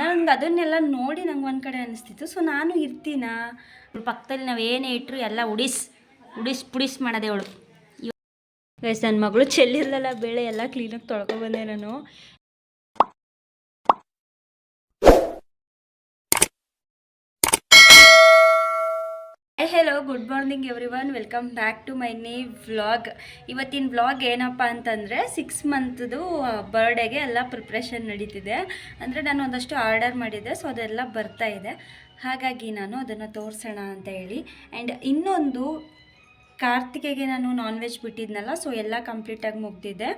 ನಂಗೆ ಅದನ್ನೆಲ್ಲ ನೋಡಿ ನಂಗೆ ಒಂದು ಕಡೆ ಅನಿಸ್ತಿತ್ತು. ಸೊ ನಾನು ಇರ್ತೀನ? ಪಕ್ಕದಲ್ಲಿ ನಾವು ಏನೇ ಇಟ್ಟರು ಎಲ್ಲ ಉಡಿಸ್ ಉಡಿಸ್ ಪುಡಿಸ್ ಮಾಡೋದೇ ಅವಳು ಗೈಸ್ ನನ್ನ ಮಗಳು ಚೆಲ್ಲಿರಲಿಲ್ಲ, ಬೇಳೆ ಎಲ್ಲ ಕ್ಲೀನಾಗಿ ತೊಳ್ಕೊಬಂದೆ ನಾನು. Hello good morning everyone welcome back to my ನೇ ವ್ಲಾಗ್ ಇವತ್ತಿನ ವ್ಲಾಗ್ ಏನಪ್ಪ ಅಂತಂದರೆ ಸಿಕ್ಸ್ ಮಂತ್ದು ಬರ್ಡೇಗೆ ಎಲ್ಲ ಪ್ರಿಪ್ರೇಷನ್ ನಡೀತಿದೆ. ಅಂದರೆ ನಾನು ಒಂದಷ್ಟು ಆರ್ಡರ್ ಮಾಡಿದ್ದೆ ಸೊ ಅದೆಲ್ಲ ಬರ್ತಾ ಇದೆ. ಹಾಗಾಗಿ ನಾನು ಅದನ್ನು ತೋರಿಸೋಣ ಅಂತ ಹೇಳಿ. ಆ್ಯಂಡ್ ಇನ್ನೊಂದು ಕಾರ್ತಿಕೆಗೆ ನಾನು ನಾನ್ ವೆಜ್ ಬಿಟ್ಟಿದ್ನಲ್ಲ ಸೊ ಎಲ್ಲ ಕಂಪ್ಲೀಟಾಗಿ ಮುಗ್ದಿದೆ.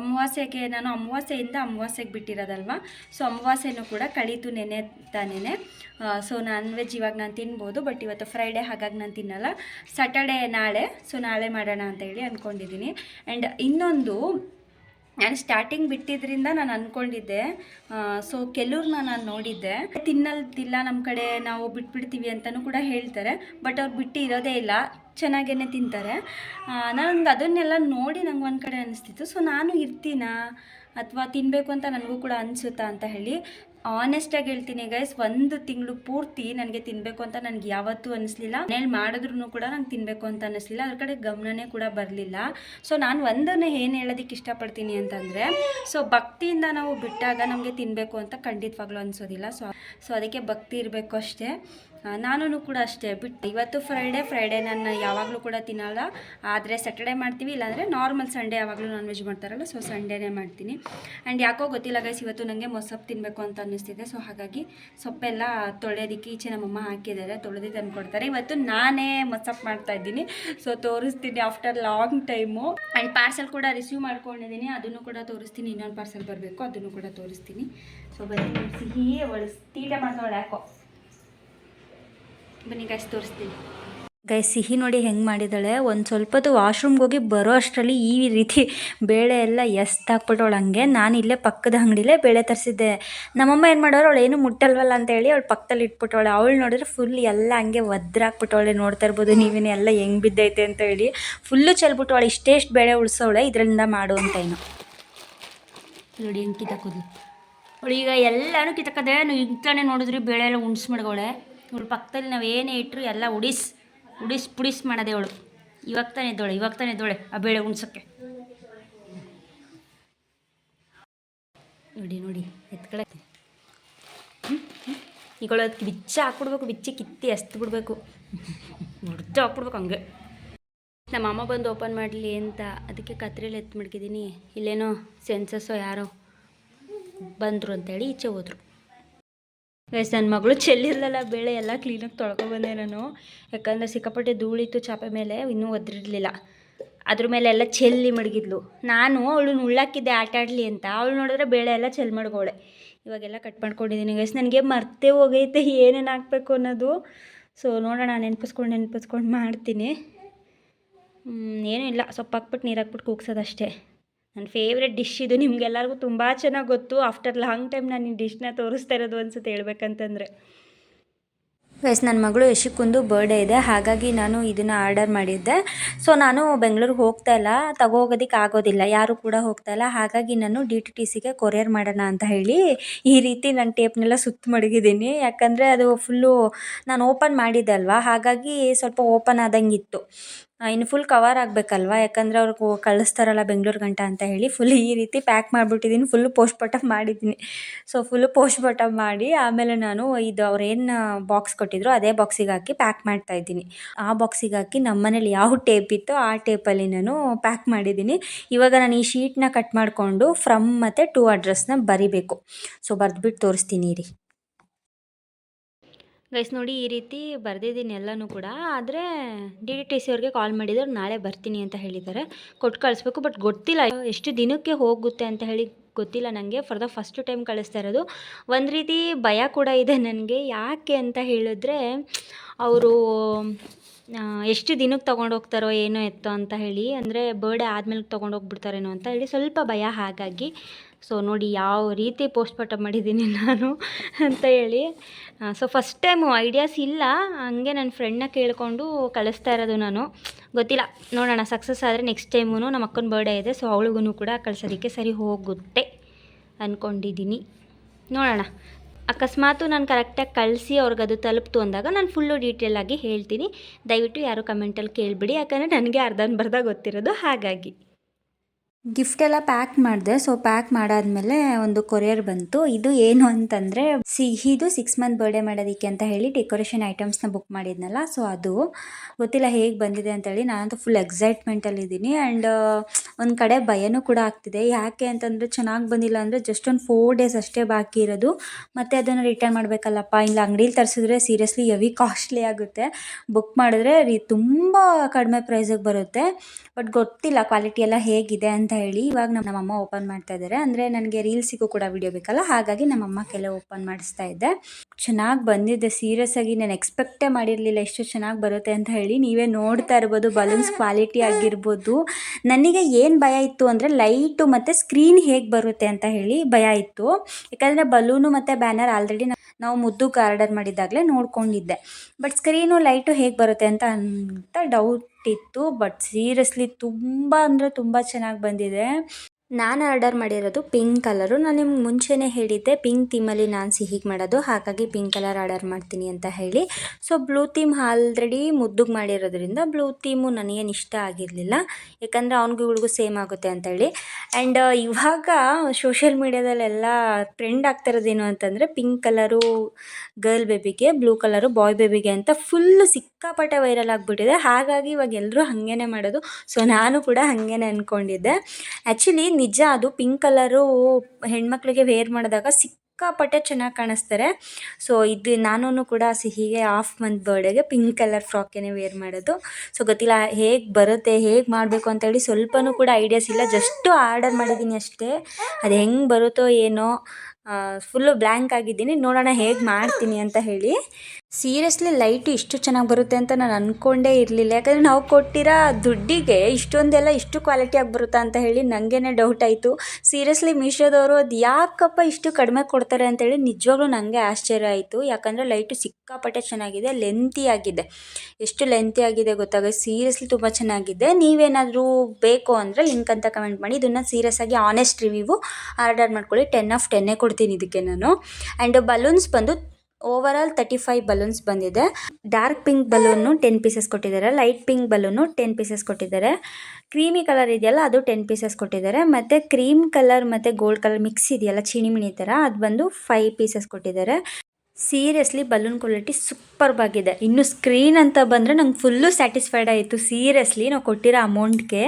ಅಮಾವಾಸ್ಯೆಗೆ ನಾನು ಅಮಾವಾಸ್ಯೆಯಿಂದ ಅಮಾವಾಸ್ಯೆಗೆ ಬಿಟ್ಟಿರೋದಲ್ವ? ಸೊ ಅಮಾವಾಸ್ಯೆನೂ ಕೂಡ ಕಳೀತು ನೆನೆ ತಾನೇ ಸೊ ನಾನ್ ವೆಜ್ ಇವಾಗ ನಾನು ತಿನ್ಬೋದು ಬಟ್ ಇವತ್ತು ಫ್ರೈಡೇ ಹಾಗಾಗಿ ನಾನು ತಿನ್ನಲ್ಲ. ಸ್ಯಾಟರ್ಡೇ ನಾಳೆ ಸೊ ನಾಳೆ ಮಾಡೋಣ ಅಂತ ಹೇಳಿ ಅಂದ್ಕೊಂಡಿದ್ದೀನಿ ಆ್ಯಂಡ್ ಇನ್ನೊಂದು ನಾನು ಸ್ಟಾರ್ಟಿಂಗ್ ಬಿಟ್ಟಿದ್ರಿಂದ ನಾನು ಅಂದ್ಕೊಂಡಿದ್ದೆ ಸೊ ಕೆಲವ್ರನ್ನ ನಾನು ನೋಡಿದ್ದೆ. ತಿನ್ನಲ್ತಿಲ್ಲ ನಮ್ಮ ಕಡೆ, ನಾವು ಬಿಟ್ಬಿಡ್ತೀವಿ ಅಂತಲೂ ಕೂಡ ಹೇಳ್ತಾರೆ ಬಟ್ ಅವ್ರು ಬಿಟ್ಟು ಇರೋದೇ ಇಲ್ಲ ಚೆನ್ನಾಗೇ ತಿಂತಾರೆ. ನನಗೆ ಅದನ್ನೆಲ್ಲ ನೋಡಿ ನಂಗೆ ಒಂದು ಕಡೆ ಅನಿಸ್ತಿತ್ತು. ಸೊ ನಾನು ಇರ್ತೀನಾ, ಅಥವಾ ತಿನ್ನಬೇಕು ಅಂತ ನನಗೂ ಕೂಡ ಅನಿಸುತ್ತಾ ಅಂತ ಹೇಳಿ ಆನೆಸ್ಟಾಗಿ ಹೇಳ್ತೀನಿ ಗೈಸ್ ಒಂದು ತಿಂಗಳು ಪೂರ್ತಿ ನನಗೆ ತಿನ್ನಬೇಕು ಅಂತ ನನಗೆ ಯಾವತ್ತೂ ಅನಿಸ್ಲಿಲ್ಲ. ಮನೇಲಿ ಮಾಡಿದ್ರು ಕೂಡ ನಂಗೆ ತಿನ್ನಬೇಕು ಅಂತ ಅನಿಸ್ಲಿಲ್ಲ. ಅದ್ರ ಕಡೆ ಗಮನನೇ ಕೂಡ ಬರಲಿಲ್ಲ. ಸೊ ನಾನು ಒಂದನ್ನು ಏನು ಹೇಳೋದಕ್ಕೆ ಇಷ್ಟಪಡ್ತೀನಿ ಅಂತಂದರೆ ಸೊ ಭಕ್ತಿಯಿಂದ ನಾವು ಬಿಟ್ಟಾಗ ನಮಗೆ ತಿನ್ನಬೇಕು ಅಂತ ಖಂಡಿತವಾಗ್ಲೂ ಅನಿಸೋದಿಲ್ಲ. ಸೊ ಸೊ ಅದಕ್ಕೆ ಭಕ್ತಿ ಇರಬೇಕು ಅಷ್ಟೇ. ನಾನು ಕೂಡ ಅಷ್ಟೇ ಬಿಟ್ಟು. ಇವತ್ತು ಫ್ರೈಡೇ ಫ್ರೈಡೇ ನಾನು ಯಾವಾಗಲೂ ಕೂಡ ತಿನ್ನಲ್ಲ. ಆದರೆ ಸ್ಯಾಟರ್ಡೇ ಮಾಡ್ತೀವಿ, ಇಲ್ಲಾಂದರೆ ನಾರ್ಮಲ್ ಸಂಡೇ ಯಾವಾಗಲೂ ನಾನ್ ವೆಜ್ ಮಾಡ್ತಾರಲ್ಲ ಸೊ ಸಂಡೇನೇ ಮಾಡ್ತೀನಿ. ಆ್ಯಂಡ್ ಯಾಕೋ ಗೊತ್ತಿಲ್ಲ ಗೈಸ್ ಇವತ್ತು ನನಗೆ ಮೊಸಪ್ಪು ತಿನ್ನಬೇಕು ಅಂತ ಅನ್ನಿಸ್ತಿದೆ ಸೊ ಹಾಗಾಗಿ ಸೊಪ್ಪೆಲ್ಲ ತೊಳೆಯೋದಕ್ಕೆ ಈಚೆ ನಮ್ಮಮ್ಮ ಹಾಕಿದ್ದಾರೆ, ತೊಳೆದು ತಂದು ಕೊಡ್ತಾರೆ. ಇವತ್ತು ನಾನೇ ಮೊಸಪ್ಪು ಮಾಡ್ತಾ ಇದ್ದೀನಿ ಸೊ ತೋರಿಸ್ತೀನಿ after long time and parcel ಕೂಡ ರಿಸೀವ್ ಮಾಡ್ಕೊಂಡಿದ್ದೀನಿ, ಅದನ್ನು ಕೂಡ ತೋರಿಸ್ತೀನಿ, ಇನ್ನೊಂದು ಪಾರ್ಸೆಲ್ ಬರಬೇಕು, ಅದನ್ನು ಕೂಡ ತೋರಿಸ್ತೀನಿ. ಸೊ ಬನ್ನಿ, ಸಿಹಿ ಅವಳು ತೀಟೆ ಮಾಡ್ತಾವಳೆ ಯಾಕೋ. ಬನ್ನಿ ಗೈಸ್ ತೋರಿಸ್ತೀನಿ. ಗೈ ಸಿಹಿ ನೋಡಿ ಹೆಂಗೆ ಮಾಡಿದ್ದಾಳೆ? ಒಂದು ಸ್ವಲ್ಪ ಹೊತ್ತು ವಾಶ್ರೂಮ್ಗೆ ಹೋಗಿ ಬರೋ ಅಷ್ಟರಲ್ಲಿ ಈ ರೀತಿ ಬೇಳೆ ಎಲ್ಲ ಎಸ್ತ್ ಹಾಕ್ಬಿಟ್ಟವಳು ಹಂಗೆ. ನಾನು ಇಲ್ಲೇ ಪಕ್ಕದ ಅಂಗಡಿಲೇ ಬೇಳೆ ತರಿಸಿದ್ದೆ. ನಮ್ಮಮ್ಮ ಏನು ಮಾಡೋರು ಅವಳು ಏನು ಮುಟ್ಟಲ್ವಲ್ಲ ಅಂತ ಹೇಳಿ ಅವಳು ಪಕ್ಕದಲ್ಲಿ ಇಟ್ಬಿಟ್ಟವಳೆ. ಅವಳು ನೋಡಿದ್ರೆ ಫುಲ್ ಎಲ್ಲ ಹಂಗೆ ಒದ್ರಾಕ್ಬಿಟ್ಟವಳೆ ನೋಡ್ತಾ ಇರ್ಬೋದು. ನೀವೇನೆ ಎಲ್ಲ ಹೆಂಗೆ ಬಿದ್ದೈತೆ ಅಂತ ಹೇಳಿ. ಫುಲ್ಲು ಚೆಲ್ಬಿಟ್ಟವಳೆ ಇಷ್ಟೇಷ್ಟು ಬೇಳೆ ಉಳಿಸೋಳೆ ಇದರಿಂದ ಮಾಡು ಅಂತ ಏನು. ನೋಡಿ ಹೆಂಗೆ ಕಿತ್ತಾಕೋದು ಅವಳು ಈಗ ಎಲ್ಲನೂ ಕಿತ್ತಕ್ಕದೆ ನೀವು ಈಗ ನೋಡಿದ್ರಿ ಬೇಳೆ ಎಲ್ಲ ಉಣ್ಸ್ ಮಾಡ್ಗವಳೆ. ಇವಳು ಪಕ್ಕದಲ್ಲಿ ನಾವು ಏನೇ ಇಟ್ಟರು ಎಲ್ಲ ಉಡಿಸ್ ಉಡಿಸ್ ಪುಡಿಸ್ ಮಾಡೋದೆ ಅವಳು. ಇವಾಗ ತಾನೇ ಇದ್ದೋಳೆ ಇವಾಗ ತಾನೇ ಇದ್ದೋಳೆ ಆ ಬೇಳೆ ಉಣ್ಸೋಕ್ಕೆ. ನೋಡಿ ನೋಡಿ, ಎತ್ಕೊಳಕ್ಕೆ. ಈಗಳು ಅದಕ್ಕೆ ಬಿಚ್ಚ ಹಾಕ್ಬಿಡ್ಬೇಕು ಬಿಚ್ಚಿ ಕಿತ್ತಿ ಎಸ್ತು ಬಿಡ್ಬೇಕು. ಮುಡ್ದು ಹಾಕ್ಬಿಡ್ಬೇಕು ಹಂಗೆ. ನಮ್ಮ ಅಮ್ಮ ಬಂದು ಓಪನ್ ಮಾಡಲಿ ಅಂತ ಅದಕ್ಕೆ ಕತ್ರಿಯಲ್ಲಿ ಎತ್ತು ಮಡ್ಕಿದ್ದೀನಿ ಇಲ್ಲೇನೋ ಸೆನ್ಸಸ್ಸೋ ಯಾರೋ ಬಂದರು ಅಂತೇಳಿ ಈಚೆ ಹೋದ್ರು. ಗೈಸ್ ನನ್ನ ಮಗಳು ಚೆಲ್ಲಿರಲಿಲ್ಲ, ಬೇಳೆ ಎಲ್ಲ ಕ್ಲೀನಾಗಿ ತೊಳ್ಕೊಬಂದೆ ನಾನು. ಯಾಕಂದರೆ ಸಿಕ್ಕಾಪಟ್ಟೆ ಧೂಳಿತ್ತು ಚಾಪೆ ಮೇಲೆ, ಇನ್ನೂ ಒದ್ರಿರಲಿಲ್ಲ. ಅದ್ರ ಮೇಲೆ ಎಲ್ಲ ಚೆಲ್ಲಿ ಮಡಗಿದ್ಲು. ನಾನು ಅವಳು ಉಳ್ಳಾಕಿದ್ದೆ ಆಟ ಆಡಲಿ ಅಂತ. ಅವಳು ನೋಡಿದ್ರೆ ಬೇಳೆ ಎಲ್ಲ ಚೆಲ್ ಮಡ್ಗೋಳೆ. ಇವಾಗೆಲ್ಲ ಕಟ್ ಮಾಡ್ಕೊಂಡಿದ್ದೀನಿ ಗೈಸ್. ನನಗೆ ಮರ್ತೇ ಹೋಗೈತೆ, ಏನೇನು ಹಾಕ್ಬೇಕು ಅನ್ನೋದು. ಸೊ ನೋಡೋಣ, ನೆನಪಿಸ್ಕೊಂಡು ನೆನಪಿಸ್ಕೊಂಡು ಮಾಡ್ತೀನಿ. ಏನೂ ಇಲ್ಲ. ಸೊಪ್ಪು ಹಾಕ್ಬಿಟ್ಟು ನೀರು ಹಾಕ್ಬಿಟ್ಟು ಕೂಗ್ಸೋದಷ್ಟೇ. ನನ್ನ ಫೇವ್ರೆಟ್ ಡಿಶ್ ಇದು. ನಿಮ್ಗೆಲ್ಲರಿಗೂ ತುಂಬ ಚೆನ್ನಾಗಿ ಗೊತ್ತು. ಆಫ್ಟರ್ ಲಾಂಗ್ ಟೈಮ್ ನಾನು ಈ ಡಿಶ್ನ ತೋರಿಸ್ತಾ ಇರೋದು ಅನ್ಸುತ್ತೆ ಹೇಳ್ಬೇಕಂತಂದರೆ. ವಯಸ್ ನನ್ನ ಮಗಳು ಯಶಕ್ಕೊಂದು ಬರ್ಡೇ ಇದೆ. ಹಾಗಾಗಿ ನಾನು ಇದನ್ನು ಆರ್ಡರ್ ಮಾಡಿದ್ದೆ. ಸೊ ನಾನು ಬೆಂಗಳೂರಿಗೆ ಹೋಗ್ತಾ ಇಲ್ಲ. ತಗೋ ಹೋಗೋದಕ್ಕೆ ಆಗೋದಿಲ್ಲ. ಯಾರು ಕೂಡ ಹೋಗ್ತಾ ಇಲ್ಲ. ಹಾಗಾಗಿ ನಾನು ಡಿ ಟಿ ಟಿ ಸಿಗೆ ಕೊರಿಯರ್ ಮಾಡೋಣ ಅಂತ ಹೇಳಿ ಈ ರೀತಿ ನಾನು ಟೇಪ್ನೆಲ್ಲ ಸುತ್ತ ಮಡಗಿದ್ದೀನಿ. ಯಾಕಂದರೆ ಅದು ಫುಲ್ಲು ನಾನು ಓಪನ್ ಮಾಡಿದ್ದೆ ಅಲ್ವಾ? ಹಾಗಾಗಿ ಸ್ವಲ್ಪ ಓಪನ್ ಆದಂಗಿತ್ತು. ಇನ್ನು ಫುಲ್ ಕವರ್ ಆಗಬೇಕಲ್ವ? ಯಾಕಂದರೆ ಅವ್ರಿಗೆ ಕಳಿಸ್ತಾರಲ್ಲ ಬೆಂಗಳೂರು ಗಂಟ ಅಂತ ಹೇಳಿ ಫುಲ್ ಈ ರೀತಿ ಪ್ಯಾಕ್ ಮಾಡಿಬಿಟ್ಟಿದ್ದೀನಿ ಫುಲ್ ಪೋಸ್ಟ್ ಬಾಟಮ್ ಮಾಡಿದ್ದೀನಿ ಸೊ ಫುಲ್ ಪೋಸ್ಟ್ ಬಾಟಮ್ ಮಾಡಿ ಆಮೇಲೆ ನಾನು ಇದು ಅವ್ರೇನು ಬಾಕ್ಸ್ ಕೊಟ್ಟಿದ್ರು ಅದೇ ಬಾಕ್ಸಿಗೆ ಹಾಕಿ ಪ್ಯಾಕ್ ಮಾಡ್ತಾ ಇದ್ದೀನಿ. ಆ ಬಾಕ್ಸಿಗೆ ಹಾಕಿ ನಮ್ಮ ಮನೇಲಿ ಯಾವ ಟೇಪ್ ಇತ್ತೋ ಆ ಟೇಪಲ್ಲಿ ನಾನು ಪ್ಯಾಕ್ ಮಾಡಿದ್ದೀನಿ ಇವಾಗ ನಾನು ಈ ಶೀಟ್ನ ಕಟ್ ಮಾಡಿಕೊಂಡು ಫ್ರಮ್ ಮತ್ತು ಟು ಅಡ್ರೆಸ್ನ ಬರಿಬೇಕು. ಸೊ ಬರೆದ್ಬಿಟ್ಟು ತೋರಿಸ್ತೀನಿ ರೀ ಗೈಸ್ ನೋಡಿ ಈ ರೀತಿ ಬರೆದಿದ್ದೀನಿ ಎಲ್ಲನೂ ಕೂಡ. ಆದರೆ ಡಿ ಡಿ ಟಿ ಸಿ ಅವ್ರಿಗೆ ಕಾಲ್ ಮಾಡಿದ್ರು ನಾಳೆ ಬರ್ತೀನಿ ಅಂತ ಹೇಳಿದ್ದಾರೆ. ಕೊಟ್ಟು ಕಳಿಸ್ಬೇಕು ಬಟ್ ಗೊತ್ತಿಲ್ಲ. ಎಷ್ಟು ದಿನಕ್ಕೆ ಹೋಗುತ್ತೆ ಅಂತ ಹೇಳಿ ಗೊತ್ತಿಲ್ಲ ನನಗೆ ಫಾರ್ ದ ಫಸ್ಟ್ ಟೈಮ್ ಕಳಿಸ್ತಾ ಇರೋದು. ಒಂದು ರೀತಿ ಭಯ ಕೂಡ ಇದೆ ನನಗೆ. ಯಾಕೆ ಅಂತ ಹೇಳಿದ್ರೆ, ಅವರು ಎಷ್ಟು ದಿನಕ್ಕೆ ತೊಗೊಂಡು ಹೋಗ್ತಾರೋ ಏನೋ ಎತ್ತೋ ಅಂತ ಹೇಳಿ, ಅಂದರೆ ಬರ್ಡೇ ಆದಮೇಲೆ ತೊಗೊಂಡು ಹೋಗ್ಬಿಡ್ತಾರೇನೋ ಅಂತ ಹೇಳಿ ಸ್ವಲ್ಪ ಭಯ ಹಾಗಾಗಿ ಸೊ ನೋಡಿ ಯಾವ ರೀತಿ ಪೋಸ್ಟ್ ಮಾರ್ಟಮ್ ಮಾಡಿದ್ದೀನಿ ನಾನು ಅಂತ ಹೇಳಿ. ಸೊ ಫಸ್ಟ್ ಟೈಮು ಐಡಿಯಾಸ್ ಇಲ್ಲ. ಹಂಗೆ ನನ್ನ ಫ್ರೆಂಡ್ನ ಕೇಳಿಕೊಂಡು ಕಳಿಸ್ತಾ ಇರೋದು ನಾನು. ಗೊತ್ತಿಲ್ಲ. ನೋಡೋಣ ಸಕ್ಸಸ್ ಆದರೆ ನೆಕ್ಸ್ಟ್ ಟೈಮು ನಮ್ಮ ಅಕ್ಕನ ಬರ್ಡೇ ಇದೆ. ಸೊ ಅವಳಿಗೂ ಕೂಡ ಕಳ್ಸೋದಕ್ಕೆ ಸರಿ ಹೋಗುತ್ತೆ ಅಂದ್ಕೊಂಡಿದ್ದೀನಿ ನೋಡೋಣ. ಅಕಸ್ಮಾತು ನಾನು ಕರೆಕ್ಟಾಗಿ ಕಳಿಸಿ ಅವ್ರಿಗೆ ಅದು ತಲುಪ್ತು ಅಂದಾಗ ನಾನು ಫುಲ್ಲು ಡೀಟೇಲಾಗಿ ಹೇಳ್ತೀನಿ. ದಯವಿಟ್ಟು ಯಾರು ಕಮೆಂಟಲ್ಲಿ ಕೇಳಿಬಿಡಿ. ಯಾಕಂದರೆ ನನಗೆ ಅರ್ಧಂಬರ್ಧ ಗೊತ್ತಿರೋದು ಹಾಗಾಗಿ. ಗಿಫ್ಟ್ ಎಲ್ಲ ಪ್ಯಾಕ್ ಮಾಡಿದೆ. ಸೊ ಪ್ಯಾಕ್ ಮಾಡಾದ್ಮೇಲೆ ಒಂದು ಕೊರಿಯರ್ ಬಂತು. ಇದು ಏನು ಅಂತಂದರೆ ಸಿಹಿದು ಸಿಕ್ಸ್ ಮಂತ್ ಬರ್ಡೇ ಮಾಡೋದಕ್ಕೆ ಅಂತ ಹೇಳಿ ಡೆಕೋರೇಷನ್ ಐಟಮ್ಸ್ನ ಬುಕ್ ಮಾಡಿದ್ನಲ್ಲ. ಸೊ ಅದು ಗೊತ್ತಿಲ್ಲ ಹೇಗೆ ಬಂದಿದೆ ಅಂತೇಳಿ ನಾನಂತೂ ಫುಲ್ ಎಕ್ಸೈಟ್ಮೆಂಟಲ್ಲಿ ಇದ್ದೀನಿ. ಆ್ಯಂಡ್ ಒಂದು ಕಡೆ ಭಯನೂ ಕೂಡ ಆಗ್ತಿದೆ. ಯಾಕೆ ಅಂತಂದರೆ ಚೆನ್ನಾಗಿ ಬಂದಿಲ್ಲ ಅಂದರೆ ಜಸ್ಟ್ ಒಂದು ಫೋರ್ ಡೇಸ್ ಅಷ್ಟೇ ಬಾಕಿ ಇರೋದು. ಮತ್ತೆ ಅದನ್ನು ರಿಟರ್ನ್ ಮಾಡಬೇಕಲ್ಲಪ್ಪ. ಇಲ್ಲ ಅಂಗಡಿಲಿ ತರಿಸಿದ್ರೆ ಸೀರಿಯಸ್ಲಿ ಹೆವಿ ಕಾಸ್ಟ್ಲಿ ಆಗುತ್ತೆ. ಬುಕ್ ಮಾಡಿದ್ರೆ ರೀ ತುಂಬ ಕಡಿಮೆ ಪ್ರೈಸಿಗೆ ಬರುತ್ತೆ. ಬಟ್ ಗೊತ್ತಿಲ್ಲ ಕ್ವಾಲಿಟಿ ಎಲ್ಲ ಹೇಗಿದೆ ಅಂತ ಹೇಳಿ ಇವಾಗ ನಮ್ಮ ನಮ್ಮಮ್ಮ ಓಪನ್ ಮಾಡ್ತಾ ಇದ್ದಾರೆ ಅಂದರೆ ನನಗೆ ರೀಲ್ಸಿಗೂ ಕೂಡ ವಿಡಿಯೋ ಬೇಕಲ್ಲ? ಹಾಗಾಗಿ ನಮ್ಮಮ್ಮ ಕೆಲವು ಓಪನ್ ಮಾಡಿಸ್ತಾ ಇದ್ದೆ. ಚೆನ್ನಾಗಿ ಬಂದಿದ್ದೆ ಸೀರಿಯಸ್ ಆಗಿ ನಾನು ಎಕ್ಸ್ಪೆಕ್ಟೇ ಮಾಡಿರಲಿಲ್ಲ ಎಷ್ಟು ಚೆನ್ನಾಗಿ ಬರುತ್ತೆ ಅಂತ ಹೇಳಿ ನೀವೇ ನೋಡ್ತಾ ಇರ್ಬೋದು. ಬಲೂನ್ಸ್ ಕ್ವಾಲಿಟಿ ಆಗಿರ್ಬೋದು. ನನಗೆ ಏನು ಭಯ ಇತ್ತು ಅಂದರೆ ಲೈಟು ಮತ್ತು ಸ್ಕ್ರೀನ್ ಹೇಗೆ ಬರುತ್ತೆ ಅಂತ ಹೇಳಿ ಭಯ ಇತ್ತು. ಯಾಕಂದರೆ ಬಲೂನು ಮತ್ತು ಬ್ಯಾನರ್ ಆಲ್ರೆಡಿ ನಾವು ಮುದ್ದು ಆರ್ಡರ್ ಮಾಡಿದ್ದಾಗಲೇ ನೋಡ್ಕೊಂಡಿದ್ದೆ. ಬಟ್ ಸ್ಕ್ರೀನು ಲೈಟು ಹೇಗೆ ಬರುತ್ತೆ ಅಂತ ಅಂತ ಡೌಟ್ ಇತ್ತು ಬಟ್ ಸೀರಿಯಸ್ಲಿ ತುಂಬ ಅಂದರೆ ತುಂಬ ಚೆನ್ನಾಗಿ ಬಂದಿದೆ. ನಾನು ಆರ್ಡರ್ ಮಾಡಿರೋದು ಪಿಂಕ್ ಕಲರು. ನಾನು ನಿಮ್ಗೆ ಮುಂಚೆನೇ ಹೇಳಿದ್ದೆ, ಪಿಂಕ್ ಥೀಮಲ್ಲಿ ನಾನು ಸಿಹಿಗೆ ಮಾಡೋದು. ಹಾಗಾಗಿ ಪಿಂಕ್ ಕಲರ್ ಆರ್ಡರ್ ಮಾಡ್ತೀನಿ ಅಂತ ಹೇಳಿ. ಸೊ, ಬ್ಲೂ ಥೀಮ್ ಆಲ್ರೆಡಿ ಮುದ್ದುಗೆ ಮಾಡಿರೋದ್ರಿಂದ ಬ್ಲೂ ಥೀಮು ನನಗೇನು ಇಷ್ಟ ಆಗಿರಲಿಲ್ಲ. ಯಾಕಂದರೆ ಅವ್ನಿಗೂ ಇವಳಿಗೂ ಸೇಮ್ ಆಗುತ್ತೆ ಅಂತ ಹೇಳಿ. ಆ್ಯಂಡ್ ಇವಾಗ ಸೋಷಿಯಲ್ ಮೀಡ್ಯಾದಲ್ಲೆಲ್ಲ ಟ್ರೆಂಡ್ ಆಗ್ತಿರೋದೇನು ಅಂತಂದರೆ ಪಿಂಕ್ ಕಲರು ಗರ್ಲ್ ಬೇಬಿಗೆ, ಬ್ಲೂ ಕಲರು ಬಾಯ್ ಬೇಬಿಗೆ ಅಂತ ಫುಲ್ಲು ಸಿಕ್ಕಾಪಟ್ಟೆ ವೈರಲ್ ಆಗಿಬಿಟ್ಟಿದೆ. ಹಾಗಾಗಿ ಇವಾಗ ಎಲ್ಲರೂ ಹಾಗೇನೆ ಮಾಡೋದು. ಸೊ, ನಾನು ಕೂಡ ಹಾಗೇನೆ ಅಂದ್ಕೊಂಡಿದ್ದೆ ಆ್ಯಕ್ಚುಲಿ ನಿಜ ಅದು ಪಿಂಕ್ ಕಲರು ಹೆಣ್ಮಕ್ಳಿಗೆ ವೇರ್ ಮಾಡಿದಾಗ ಸಿಕ್ಕಾಪಟ್ಟೆ ಚೆನ್ನಾಗಿ ಕಾಣಿಸ್ತಾರೆ. ಸೊ ಇದು ನಾನು ಕೂಡ ಸಿಹಿಗೆ ಆಫ್ ಮಂತ್ ಬರ್ಡೇಗೆ ಪಿಂಕ್ ಕಲರ್ ಫ್ರಾಕೇನೆ ವೇರ್ ಮಾಡೋದು. ಸೊ ಗೊತ್ತಿಲ್ಲ ಹೇಗೆ ಬರುತ್ತೆ, ಹೇಗೆ ಮಾಡಬೇಕು ಅಂತೇಳಿ ಸ್ವಲ್ಪನೂ ಕೂಡ ಐಡಿಯಾಸ್ ಇಲ್ಲ. ಜಸ್ಟು ಆರ್ಡರ್ ಮಾಡಿದ್ದೀನಿ ಅಷ್ಟೇ. ಅದು ಹೆಂಗೆ ಬರುತ್ತೋ ಏನೋ ಫುಲ್ಲು ಬ್ಲ್ಯಾಂಕ್ ಆಗಿದ್ದೀನಿ. ನೋಡೋಣ ಹೇಗೆ ಮಾಡ್ತೀನಿ ಅಂತ ಹೇಳಿ. ಸೀರಿಯಸ್ಲಿ ಲೈಟು ಇಷ್ಟು ಚೆನ್ನಾಗಿ ಬರುತ್ತೆ ಅಂತ ನಾನು ಅಂದ್ಕೊಂಡೇ ಇರಲಿಲ್ಲ. ಯಾಕಂದರೆ ನಾವು ಕೊಟ್ಟಿರೋ ದುಡ್ಡಿಗೆ ಇಷ್ಟೊಂದೆಲ್ಲ ಇಷ್ಟು ಕ್ವಾಲಿಟಿಯಾಗಿ ಬರುತ್ತಾ ಅಂತ ಹೇಳಿ ನನಗೇನೆ ಡೌಟ್ ಆಯಿತು. ಸೀರಿಯಸ್ಲಿ ಮೀಶೋದವರು ಅದು ಯಾಕಪ್ಪ ಇಷ್ಟು ಕಡಿಮೆ ಕೊಡ್ತಾರೆ ಅಂತೇಳಿ ನಿಜವಾಗ್ಲೂ ನನಗೆ ಆಶ್ಚರ್ಯ ಆಯಿತು. ಯಾಕಂದರೆ ಲೈಟು ಸಿಕ್ಕಾಪಟ್ಟೆ ಚೆನ್ನಾಗಿದೆ ಲೆಂತಿ ಆಗಿದೆ. ಎಷ್ಟು ಲೆಂತಿ ಆಗಿದೆ ಗೊತ್ತಾಗ? ಸೀರಿಯಸ್ಲಿ ತುಂಬ ಚೆನ್ನಾಗಿದೆ. ನೀವೇನಾದರೂ ಬೇಕು ಅಂದರೆ ಲಿಂಕ್ ಅಂತ ಕಮೆಂಟ್ ಮಾಡಿ. ಇದನ್ನು ಸೀರಿಯಸ್ ಆಗಿ ಆನೆಸ್ಟ್ ರಿವ್ಯೂ ಆರ್ಡರ್ ಮಾಡ್ಕೊಳ್ಳಿ. ಟೆನ್ ಆಫ್ ಟೆನ್ನೇ ಕೊಡ್ತೀನಿ ಇದಕ್ಕೆ ನಾನು. ಆ್ಯಂಡ್ ಬಲೂನ್ಸ್ ಬಂದು over all thirty five balloons ಬಂದಿದೆ. Dark pink balloon ten pieces ಕೊಟ್ಟಿದ್ದಾರೆ. Light pink balloon ten pieces ಕೊಟ್ಟಿದ್ದಾರೆ. ಕ್ರೀಮಿ ಕಲರ್ ಇದೆಯಲ್ಲ, ಅದು ಟೆನ್ ಪೀಸಸ್ ಕೊಟ್ಟಿದ್ದಾರೆ. ಮತ್ತು ಕ್ರೀಮ್ ಕಲರ್ ಮತ್ತು ಗೋಲ್ಡ್ ಕಲರ್ ಮಿಕ್ಸ್ ಇದೆಯಲ್ಲ ಚಿಣಿಮಿಣಿ ಥರ, ಅದು ಬಂದು ಫೈವ್ ಪೀಸಸ್ ಕೊಟ್ಟಿದ್ದಾರೆ. ಸೀರಿಯಸ್ಲಿ ಬಲೂನ್ ಕ್ವಾಲಿಟಿ ಸೂಪರ್ಬ್ ಆಗಿದೆ. ಇನ್ನು ಸ್ಕ್ರೀನ್ ಅಂತ ಬಂದರೆ ನಂಗೆ ಫುಲ್ಲು ಸ್ಯಾಟಿಸ್ಫೈಡ್ ಆಯಿತು. ಸೀರಿಯಸ್ಲಿ ನಾವು ಕೊಟ್ಟಿರೋ ಅಮೌಂಟ್ಗೆ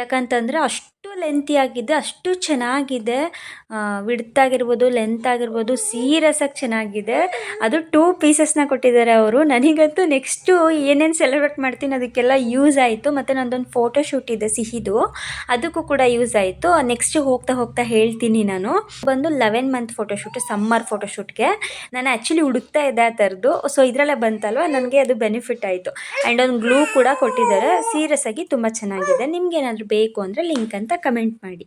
ಯಾಕಂತಂದರೆ ಅಷ್ಟು ಲೆಂತಿ ಆಗಿದೆ ಅಷ್ಟು ಚೆನ್ನಾಗಿದೆ. ವಿಡ್ತ್ ಆಗಿರ್ಬೋದು ಲೆಂತ್ ಆಗಿರ್ಬೋದು ಸೀರಿಯಸ್ ಆಗಿ ಚೆನ್ನಾಗಿದೆ. ಅದು ಟೂ ಪೀಸಸ್ನ ಕೊಟ್ಟಿದ್ದಾರೆ ಅವರು. ನನಗಂತೂ ನೆಕ್ಸ್ಟು ಏನೇನು ಸೆಲೆಬ್ರೇಟ್ ಮಾಡ್ತೀನಿ ಅದಕ್ಕೆಲ್ಲ ಯೂಸ್ ಆಯಿತು. ಮತ್ತು ನಂದೊಂದು ಫೋಟೋ ಶೂಟ್ ಇದೆ ಸಿಹಿದು. ಅದಕ್ಕೂ ಕೂಡ ಯೂಸ್ ಆಯಿತು. ನೆಕ್ಸ್ಟ್ ಹೋಗ್ತಾ ಹೋಗ್ತಾ ಹೇಳ್ತೀನಿ ನಾನು. ಬಂದು ಲೆವೆನ್ ಮಂತ್ ಫೋಟೋಶೂಟ್ ಸಮ್ಮರ್ ಫೋಟೋಶೂಟ್ಗೆ ನಾನು ಆ್ಯಕ್ಚುಲಿ ಹುಡುಕ್ತಾ ಇದ್ದೆ ಆ ಥರದ್ದು. ಸೊ ಇದರಲ್ಲೇ ಬಂತಲ್ವ? ನನಗೆ ಅದು ಬೆನಿಫಿಟ್ ಆಯಿತು. ಆ್ಯಂಡ್ ಒಂದು ಗ್ಲೂ ಕೂಡ ಕೊಟ್ಟಿದ್ದಾರೆ. ಸೀರಿಯಸ್ ಆಗಿ ತುಂಬ ಚೆನ್ನಾಗಿದೆ. ನಿಮ್ಗೆ ಏನಾದರೂ ಬೇಕು ಅಂದರೆ ಲಿಂಕ್ ಅಂತ ಕಮೆಂಟ್ ಮಾಡಿ.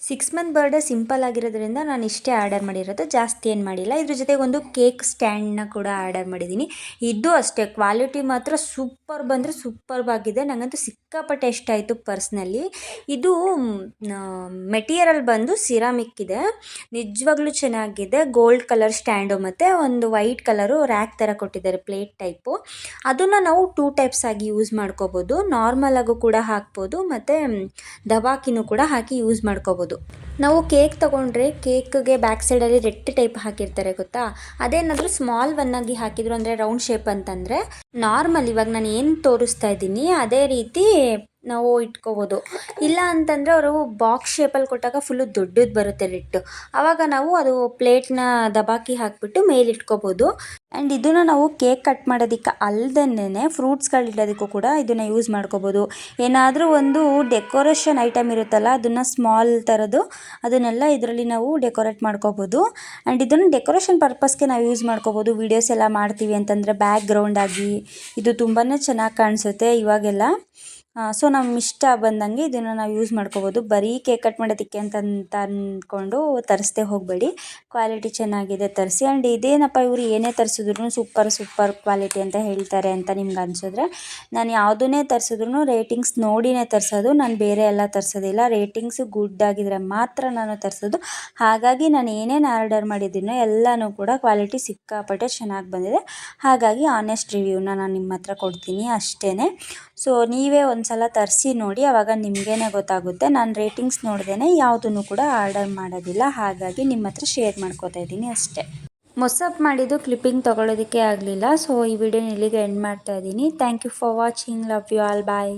ಸಿಕ್ಸ್ ಮಂತ್ ಬರ್ಡೇ ಸಿಂಪಲ್ ಆಗಿರೋದ್ರಿಂದ ನಾನು ಇಷ್ಟೇ ಆರ್ಡರ್ ಮಾಡಿರೋದು. ಜಾಸ್ತಿ ಏನು ಮಾಡಿಲ್ಲ. ಇದ್ರ ಜೊತೆಗೆ ಒಂದು ಕೇಕ್ ಸ್ಟ್ಯಾಂಡ್ನ ಕೂಡ ಆರ್ಡರ್ ಮಾಡಿದ್ದೀನಿ. ಇದು ಅಷ್ಟೇ ಕ್ವಾಲಿಟಿ ಮಾತ್ರ ಸೂಪರ್ ಬಂದರೆ ಸೂಪರ್ಬ್ ಆಗಿದೆ. ನನಗಂತೂ ಸಿಕ್ಕಾಪಟ್ಟೆ ಇಷ್ಟ ಆಯಿತು ಪರ್ಸ್ನಲ್ಲಿ ಇದು ಮೆಟೀರಿಯಲ್ ಬಂದು ಸಿರಾಮಿಕ್ ಇದೆ. ನಿಜವಾಗ್ಲೂ ಚೆನ್ನಾಗಿದೆ. ಗೋಲ್ಡ್ ಕಲರ್ ಸ್ಟ್ಯಾಂಡು ಮತ್ತು ಒಂದು ವೈಟ್ ಕಲರು ರ್ಯಾಕ್ ಥರ ಕೊಟ್ಟಿದ್ದಾರೆ ಪ್ಲೇಟ್ ಟೈಪು ಅದನ್ನು ನಾವು ಟೂ ಟೈಪ್ಸ್ ಆಗಿ ಯೂಸ್ ಮಾಡ್ಕೋಬೋದು. ನಾರ್ಮಲ್ ಆಗು ಕೂಡ ಹಾಕ್ಬೋದು. ಮತ್ತು ದಬಾಕಿನೂ ಕೂಡ ಹಾಕಿ ಯೂಸ್ ಮಾಡ್ಕೋಬೋದು. ನಾವು ಕೇಕ್ ತೊಗೊಂಡ್ರೆ ಕೇಕ್ಗೆ ಬ್ಯಾಕ್ ಸೈಡಲ್ಲಿ ರೆಡ್ ಟೈಪ್ ಹಾಕಿರ್ತಾರೆ ಗೊತ್ತಾ? ಅದೇನಾದರೂ ಸ್ಮಾಲ್ ಒನ್ನಾಗಿ ಹಾಕಿದ್ರು ಅಂದರೆ ರೌಂಡ್ ಶೇಪ್ ಅಂತಂದರೆ ನಾರ್ಮಲ್ ಇವಾಗ ನಾನು ಏನು ತೋರಿಸ್ತಾ ಇದ್ದೀನಿ, ಅದೇ ರೀತಿ ನಾವು ಇಟ್ಕೋಬೋದು. ಇಲ್ಲ ಅಂತಂದರೆ ಅವರು ಬಾಕ್ಸ್ ಶೇಪಲ್ಲಿ ಕೊಟ್ಟಾಗ ಫುಲ್ಲು ದೊಡ್ಡದು ಬರುತ್ತೆ ಲಿಟ್ಟು ಆವಾಗ ನಾವು ಅದು ಪ್ಲೇಟ್ನ ದಬಾಕಿ ಹಾಕಿಬಿಟ್ಟು ಮೇಲೆ ಇಟ್ಕೋಬೋದು. ಆ್ಯಂಡ್ ಇದನ್ನು ನಾವು ಕೇಕ್ ಕಟ್ ಮಾಡೋದಕ್ಕೆ ಅಲ್ದೆನೇ ಫ್ರೂಟ್ಸ್ಗಳು ಇಡೋದಕ್ಕೂ ಕೂಡ ಇದನ್ನು ಯೂಸ್ ಮಾಡ್ಕೋಬೋದು. ಏನಾದರೂ ಒಂದು ಡೆಕೋರೇಷನ್ ಐಟಮ್ ಇರುತ್ತಲ್ಲ, ಅದನ್ನು ಸ್ಮಾಲ್ ಥರದ್ದು ಅದನ್ನೆಲ್ಲ ಇದರಲ್ಲಿ ನಾವು ಡೆಕೋರೇಟ್ ಮಾಡ್ಕೋಬೋದು. ಆ್ಯಂಡ್ ಇದನ್ನು ಡೆಕೋರೇಷನ್ ಪರ್ಪಸ್ಗೆ ನಾವು ಯೂಸ್ ಮಾಡ್ಕೋಬೋದು. ವೀಡಿಯೋಸ್ ಎಲ್ಲ ಮಾಡ್ತೀವಿ ಅಂತಂದರೆ ಬ್ಯಾಕ್ ಇದು ತುಂಬಾ ಚೆನ್ನಾಗಿ ಕಾಣಿಸುತ್ತೆ ಇವಾಗೆಲ್ಲ. ಸೊ ನಮ್ಮ ಇಷ್ಟ ಬಂದಂಗೆ ಇದನ್ನು ನಾವು ಯೂಸ್ ಮಾಡ್ಕೋಬೋದು. ಬರೀ ಕೇಕ್ ಕಟ್ ಮಾಡೋದಕ್ಕೆ ಅಂತ ಅಂದ್ಕೊಂಡು ತರಿಸ್ದೆ ಹೋಗಬೇಡಿ. ಕ್ವಾಲಿಟಿ ಚೆನ್ನಾಗಿದೆ ತರಿಸಿ. ಆ್ಯಂಡ್ ಇದೇನಪ್ಪ ಇವರು ಏನೇ ತರಿಸಿದ್ರು ಸೂಪರ್ ಸೂಪರ್ ಕ್ವಾಲಿಟಿ ಅಂತ ಹೇಳ್ತಾರೆ ಅಂತ ನಿಮ್ಗೆ ಅನಿಸಿದ್ರೆ ನಾನು ಯಾವುದನ್ನೇ ತರಿಸಿದ್ರು ರೇಟಿಂಗ್ಸ್ ನೋಡಿನೇ ತರಿಸೋದು. ನಾನು ಬೇರೆ ಎಲ್ಲ ತರಿಸೋದಿಲ್ಲ. ರೇಟಿಂಗ್ಸ್ ಗುಡ್ ಆಗಿದ್ರೆ ಮಾತ್ರ ನಾನು ತರಿಸೋದು. ಹಾಗಾಗಿ ನಾನು ಏನೇನು ಆರ್ಡರ್ ಮಾಡಿದ್ದೀನೋ ಎಲ್ಲನೂ ಕೂಡ ಕ್ವಾಲಿಟಿ ಸಿಕ್ಕಾಪಟ್ಟೆ ಚೆನ್ನಾಗಿ ಬಂದಿದೆ. ಹಾಗಾಗಿ ಆನೆಸ್ಟ್ ರಿವ್ಯೂನ ನಾನು ನಿಮ್ಮ ಹತ್ರ ಕೊಡ್ತೀನಿ ಅಷ್ಟೇ ಸೊ ನೀವೇ ಒಂದು ಸಲ ತರಿಸಿ ನೋಡಿ ಆವಾಗ ನಿಮಗೇನೆ ಗೊತ್ತಾಗುತ್ತೆ. ನಾನು ರೇಟಿಂಗ್ಸ್ ನೋಡ್ದೇ ಯಾವುದನ್ನು ಕೂಡ ಆರ್ಡರ್ ಮಾಡೋದಿಲ್ಲ. ಹಾಗಾಗಿ ನಿಮ್ಮ ಹತ್ರ ಶೇರ್ ಮಾಡ್ಕೋತಾ ಇದ್ದೀನಿ ಅಷ್ಟೇ. ಮೊಸಪ್ ಮಾಡಿದ್ದು ಕ್ಲಿಪ್ಪಿಂಗ್ ತೊಗೊಳೋದಕ್ಕೆ ಆಗಲಿಲ್ಲ. ಸೊ ಈ ವಿಡಿಯೋನ ಇಲ್ಲಿಗೆ ಎಂಡ್ ಮಾಡ್ತಾ ಇದ್ದೀನಿ. Thank you for watching love you all bye